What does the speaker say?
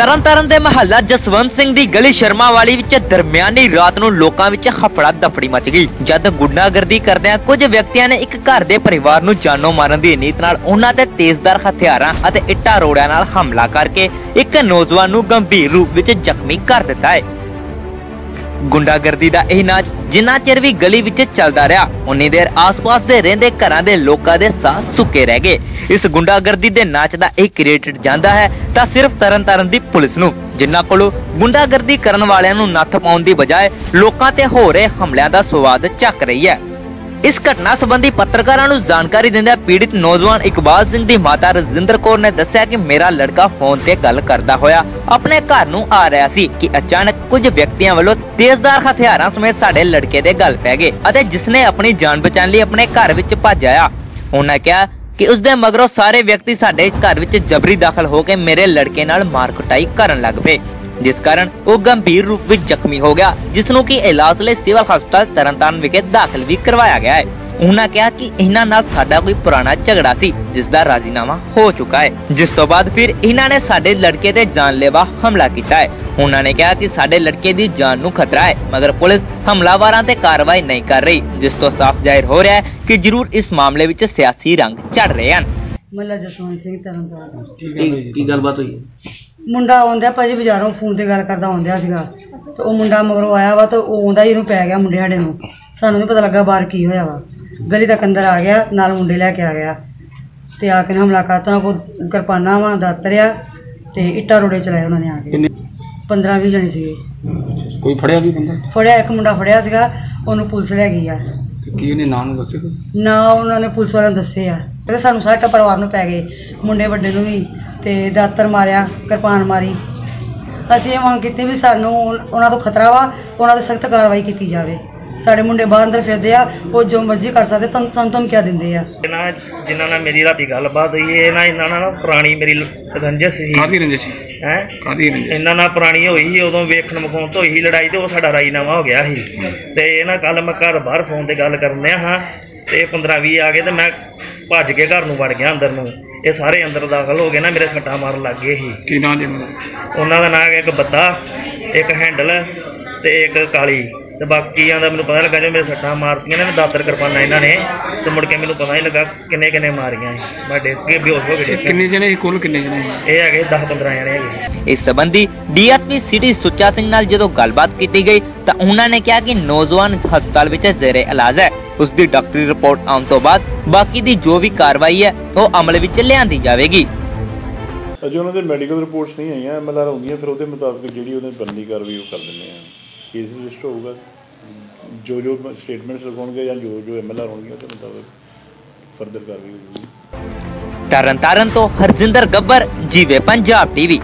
ਤਰਨਤਾਰਨ ਦੇ ਮਹੱਲਾ ਜਸਵੰਤ ਸਿੰਘ ਦੀ ਗਲੀ ਸ਼ਰਮਾ ਵਾਲੀ ਵਿੱਚ ਦਰਮਿਆਨੀ ਰਾਤ ਨੂੰ ਲੋਕਾਂ ਵਿੱਚ ਹਫੜਾ ਦਫੜੀ ਮਚ ਗਈ। ਜਦ ਗੁੰਡਾਗਰਦੀ ਕਰਦਿਆਂ ਕੁਝ ਵਿਅਕਤੀਆਂ ਨੇ ਇੱਕ ਘਰ ਦੇ ਪਰਿਵਾਰ ਨੂੰ ਜਾਨੋਂ ਮਾਰਨ ਦੀ ਨੀਤ ਨਾਲ ਉਹਨਾਂ ਤੇ ਤੇਜ਼ਦਾਰ ਹਥਿਆਰਾਂ ਅਤੇ ਇੱਟਾਂ ਰੋੜਿਆਂ ਨਾਲ ਹਮਲਾ ਕਰਕੇ ਇੱਕ ਨੌਜਵਾਨ ਨੂੰ ਗੰਭੀਰ ਰੂਪ ਵਿੱਚ ਜ਼ਖਮੀ ਕਰ ਦਿੱਤਾ ਹੈ। ਗੁੰਡਾਗਰਦੀ ਦਾ ਇਹ ਨਾਚ ਜਿੰਨਾ ਚਿਰ ਵੀ ਗਲੀ ਵਿੱਚ ਚੱਲਦਾ ਰਿਹਾ, ਉਨੀ ਦੇਰ ਆਸ-ਪਾਸ ਦੇ ਰਹਿੰਦੇ ਘਰਾਂ ਦੇ ਲੋਕਾਂ ਦੇ ਸਾਹ ਸੁੱਕੇ ਰਹਿ ਗਏ। ਇਸ ਗੁੰਡਾਗਰਦੀ ਦੇ ਨਾਚ ਦਾ ਇਹ ਕ੍ਰੈਡਿਟ ਜਾਂਦਾ ਹੈ ਤਾਂ ਸਿਰਫ ਤਰਨਤਾਰਨ ਦੀ ਪੁਲਿਸ ਨੂੰ ਜਿਨ੍ਹਾਂ ਕੋਲੋਂ ਗੁੰਡਾਗਰਦੀ ਕਰਨ ਵਾਲਿਆਂ ਨੂੰ ਨੱਥ ਪਾਉਣ ਦੀ ਬਜਾਏ ਲੋਕਾਂ ਤੇ ਹੋ ਰਹੇ ਹਮਲਿਆਂ ਦਾ ਸਵਾਦ ਚੱਕ ਰਹੀ ਹੈ। ਇਸ ਘਟਨਾ ਸੰਬੰਧੀ ਪੱਤਰਕਾਰਾਂ ਨੂੰ ਜਾਣਕਾਰੀ ਦਿੰਦਿਆਂ ਪੀੜਿਤ ਨੌਜਵਾਨ ਇਕਬਾਲ ਸਿੰਘ ਦੀ ਮਾਤਾ ਰਜਿੰਦਰ ਕੌਰ ਨੇ ਦੱਸਿਆ ਕਿ ਮੇਰਾ ਲੜਕਾ ਫੋਨ ਤੇ ਗੱਲ ਕਰਦਾ ਹੋਇਆ ਆਪਣੇ ਘਰ ਨੂੰ ਆ ਰਿਹਾ ਸੀ ਕਿ ਅਚਾਨਕ ਕੁਝ ਵਿਅਕਤੀਆਂ ਵੱਲੋਂ ਤੇਜ਼ਦਾਰ ਹਥਿਆਰਾਂ ਸਮੇਤ ਸਾਡੇ ਲੜਕੇ ਦੇ ਗੱਲ ਪੈ ਗਏ ਅਤੇ ਜਿਸਨੇ ਆਪਣੀ ਜਾਨ ਬਚਾਉਣ ਲਈ ਆਪਣੇ ਘਰ ਵਿੱਚ ਭੱਜ ਆਇਆ। ਉਹਨਾਂ ਕਿਹਾ ਕਿ ਉਸ ਦੇ ਮਗਰੋਂ ਸਾਰੇ ਵਿਅਕਤੀ ਸਾਡੇ ਘਰ ਵਿੱਚ ਜਬਰੀ ਦਾਖਲ ਹੋ ਕੇ ਮੇਰੇ ਲੜਕੇ ਨਾਲ ਮਾਰ ਕੁਟਾਈ ਕਰਨ ਲੱਗ ਪਏ। ਜਿਸ ਕਾਰਨ ਉਹ ਗੰਭੀਰ ਰੂਪ ਵਿੱਚ ਜ਼ਖਮੀ ਹੋ ਗਿਆ ਜਿਸ ਨੂੰ ਕਿ ਇਲਾਜ ਲਈ ਸਿਵਲ ਹਸਪਤਾਲ ਤਰਨਤਾਰਨ ਵਿਖੇ ਦਾਖਲ ਵੀ ਕਰਵਾਇਆ ਗਿਆ ਹੈ। ਉਹਨਾਂ ਕਿਹਾ ਕਿ ਇਹਨਾਂ ਨਾਲ ਸਾਡਾ ਕੋਈ ਪੁਰਾਣਾ ਝਗੜਾ ਸੀ, ਜਿਸ ਦਾ ਰਾਜ਼ੀਨਾਮਾ ਹੋ ਚੁੱਕਾ ਹੈ। ਜਿਸ ਤੋਂ ਬਾਅਦ ਫਿਰ ਇਹਨਾਂ ਨੇ ਸਾਡੇ ਲੜਕੇ ਤੇ ਜਾਨਲੇਵਾ ਹਮਲਾ ਕੀਤਾ ਹੈ। ਉਹਨਾਂ ਨੇ ਕਿਹਾ ਕਿ ਸਾਡੇ ਲੜਕੇ ਦੀ ਜਾਨ ਨੂੰ ਖਤਰਾ ਹੈ, ਮਗਰ ਪੁਲਿਸ ਹਮਲਾਵਰਾਂ ਤੇ ਕਾਰਵਾਈ ਨਹੀਂ ਕਰ ਰਹੀ, ਜਿਸ ਤੋਂ ਸਾਫ਼ ਜ਼ਾਹਿਰ ਹੋ ਰਿਹਾ ਹੈ ਕਿ ਜ਼ਰੂਰ ਇਸ ਮਾਮਲੇ ਵਿੱਚ ਸਿਆਸੀ ਰੰਗ ਚੜ ਰਹੇ ਹਨ। ਮੱਲਾ ਜਸਵੰਤ ਸਿੰਘ ਤਰਨਤਾਰਨ ਕੀ ਕੀ ਗੱਲਬਾਤ ਹੋਈ? ਹੈ? ਮੁੰਡਾ ਆਉਂਦਾ ਭਾਜੀ ਬਾਜ਼ਾਰੋਂ ਫੋਨ ਤੇ ਗੱਲ ਕਰਦਾ ਆਉਂਦਿਆ ਸੀਗਾ। ਤੇ ਉਹ ਮੁੰਡਾ ਮਗਰੋਂ ਆਇਆ ਵਾ ਤੇ ਉਹ ਆਉਂਦਾ ਹੀ ਇਹਨੂੰ ਪੈ ਗਿਆ ਮੁੰਡੇ ਸਾਡੇ ਨੂੰ। ਸਾਨੂੰ ਨਹੀਂ ਪਤਾ ਲੱਗਾ ਬਾਹਰ ਕੀ ਹੋਇਆ ਵਾ। ਗਲੀ ਤੱਕ ਅੰਦਰ ਆ ਗਿਆ ਨਾਲ ਮੁੰਡੇ ਲੈ ਕੇ ਆ ਗਿਆ। ਤੇ ਆ ਕੇ ਨੇ ਹਮਲਾ ਕਰਤਾ ਕੋਲ ਕਿਰਪਾਨਾਂ ਵਾ ਦਾਤਰਿਆ ਤੇ ਇੱਟਾਂ ਰੋੜੇ ਚਲਾਏ ਉਹਨਾਂ ਨੇ ਆ ਕੇ। ਕਿੰਨੇ? 15 20 ਜਣੇ ਸੀਗੇ। ਕੋਈ ਫੜਿਆ ਵੀ ਬੰਦਾ? ਫੜਿਆ ਇੱਕ ਮੁੰਡਾ ਫੜਿਆ ਸੀਗਾ ਉਹਨੂੰ ਪੁਲਿਸ ਲੈ ਗਈ ਆ। ਤੇ ਕੀ ਉਹਨੇ ਨਾਂ ਨੂੰ ਦੱਸਿਆ ਕੋਈ? ਨਾ ਉਹਨਾਂ ਨੇ ਪੁਲਿਸ ਵਾਲਿਆਂ ਨੂੰ ਦੱਸੇ ਆ ਕਹਿੰਦੇ ਸਾਨੂੰ ਸਾਡਾ ਪਰਿਵਾਰ ਨੂੰ ਪੈ ਗਏ, ਮੁੰਡੇ ਵੱਡੇ ਨੂੰ ਵੀ ਤੇ ਦਾਤਰ ਮਾਰਿਆ, ਕਿਰਪਾਨ ਮਾਰੀ। ਅਸੀਂ ਇਹ ਮੰਗ ਕੀਤੀ ਵੀ ਸਾਨੂੰ ਉਨ- ਉਹਨਾਂ ਤੋਂ ਖਤਰਾ ਵਾ, ਉਹਨਾਂ ਤੇ ਸਖਤ ਕਾਰਵਾਈ ਕੀਤੀ ਜਾਵੇ। ਸਾਡੇ ਮੁੰਡੇ ਬਾਹਰ ਅੰਦਰ ਫਿਰਦੇ ਆ ਉਹ ਜੋ ਮਰਜ਼ੀ ਕਰ ਸਕਦੇ ਤੁਹਾਨੂੰ ਸਾਨੂੰ ਧਮਕੀਆਂ ਦਿੰਦੇ ਆ? ਇਹਨਾਂ ਜਿਨ੍ਹਾਂ ਨਾਲ ਮੇਰੀ ਰਾਤੀ ਗੱਲਬਾਤ ਹੋਈ ਇਹ ਨਾ ਇਹਨਾਂ ਨਾਲ ਨਾ ਪੁਰਾਣੀ ਮੇਰੀ ਰੰਜਿਸ਼ ਸੀ। ਕਾਹਦੀ ਰੰਜਿਸ਼ ਸੀ? ਹੈ? ਕਾਹਦੀ ਰੰਜਿਸ਼? ਇਹਨਾਂ ਨਾਲ ਪੁਰਾਣੀ ਹੋਈ ਸੀ ਉਦੋਂ ਵੇਖਣ ਮਖੌਣ ਤੋਂ ਸੀ ਲੜਾਈ ਤੇ ਉਹ ਸਾਡਾ ਰਾਜੀਨਾਮਾ ਹੋ ਗਿਆ ਸੀ। ਤੇ ਇਹਨਾਂ ਕੱਲ ਮੈਂ ਘਰ ਬਾਹਰ ਫੋਨ ਤੇ ਗੱਲ ਕਰਨ ਡਿਆ ਹਾਂ ਤੇ 15 20 ਆ ਗਏ ਤੇ ਮੈਂ ਭੱਜ ਕੇ ਘਰ ਨੂੰ ਵੜ ਗਿਆ ਅੰਦਰ ਨੂੰ। ਇਹ ਸਾਰੇ ਅੰਦਰ ਦਾਖਲ ਹੋ ਗਏ ਨਾ ਮੇਰੇ ਸੱਟਾਂ ਮਾਰਨ ਲੱਗ ਗਏ ਸੀ। ਕੀ ਨਾਂ ਦੇ ਉਹਨਾਂ ਦਾ? ਉਹਨਾਂ ਦਾ ਨਾਮ ਇੱਕ ਬੱਤਾ ਇੱਕ ਹੈਂਡਲ ਤੇ ਇੱਕ ਕਾਲੀ। ਤੇ ਬਾਕੀਆਂ ਦਾ ਮੈਨੂੰ ਪਤਾ ਲੱਗਾ ਜੇ ਮੇਰੇ ਸੱਟਾਂ ਮਾਰਤੀਆਂ ਨੇ ਦਾਤਰ ਕਿਰਪਾਨਾਂ ਇਹਨਾਂ ਨੇ ਤੇ ਮੁੜ ਕੇ ਮੈਨੂੰ ਪਤਾ ਨਹੀਂ ਲੱਗਾ ਕਿੰਨੇ ਕਿੰਨੇ ਮਾਰੀਆਂ ਸੀ। ਮੈਂ ਡਿੱਗ ਕੇ ਬੇਹੋਸ਼ ਹੋ ਪਿਆ। ਕਿੰਨੇ ਜਣੇ ਸੀ? ਕੁੱਲ ਕਿੰਨੇ ਜਣੇ ਸੀ? ਇਹ ਹੈਗੇ 10 15 ਜਣੇ ਹੈਗੇ ਇਸ ਸੰਬੰਧੀ ਡੀਐਸਪੀ ਸਿਟੀ ਸੁੱਚਾ ਸਿੰਘ ਨਾਲ ਜਦੋਂ ਗੱਲਬਾਤ ਕੀਤੀ ਗਈ ਤਾਂ ਉਹਨਾਂ ਨੇ ਕਿਹਾ ਕਿ ਨੌਜਵਾਨ ਹਸਪਤਾਲ ਵਿੱਚ ਜ਼ੇਰੇ ਇਲਾਜ ਹੈ ਉਸ ਦੀ ਡਾਕਟਰੀ ਰਿਪੋਰਟ ਆਉਣ ਤੋਂ ਬਾਅਦ ਬਾਕੀ ਦੀ ਜੋ ਵੀ ਕਾਰਵਾਈ ਹੈ ਉਹ ਅਮਲ ਵਿੱਚ ਲਿਆਂਦੀ ਜਾਵੇਗੀ ਅਜੇ ਉਹਨਾਂ ਦੇ ਮੈਡੀਕਲ ਰਿਪੋਰਟਸ ਨਹੀਂ ਆਈਆਂ ਐਮਐਲਆਰ ਆਉਂਦੀਆਂ ਫਿਰ ਉਹਦੇ ਮੁਤਾਬਕ ਜਿਹੜੀ ਉਹਨੇ ਬੰਦੀ ਕਾਰਵਾਈ ਉਹ ਕਰ ਦਿੰਦੇ ਆ ਕੇਸ ਰਜਿਸਟਰ ਹੋਊਗਾ। ਜੋ ਜੋ ਸਟੇਟਮੈਂਟਸ ਲਗਾਉਣਗੇ ਜਾਂ ਜੋ ਜੋ ਐਮਐਲਆਰ ਹੋਣਗੇ ਉਹਦੇ ਮੁਤਾਬਕ ਫਰਦਰ ਕਾਰਵਾਈ ਹੋਊਗੀ। ਤਰਨਤਾਰਨ ਤੋਂ ਹਰਜਿੰਦਰ ਗੱਬਰ, ਜੀਵੇ ਪੰਜਾਬ ਟੀਵੀ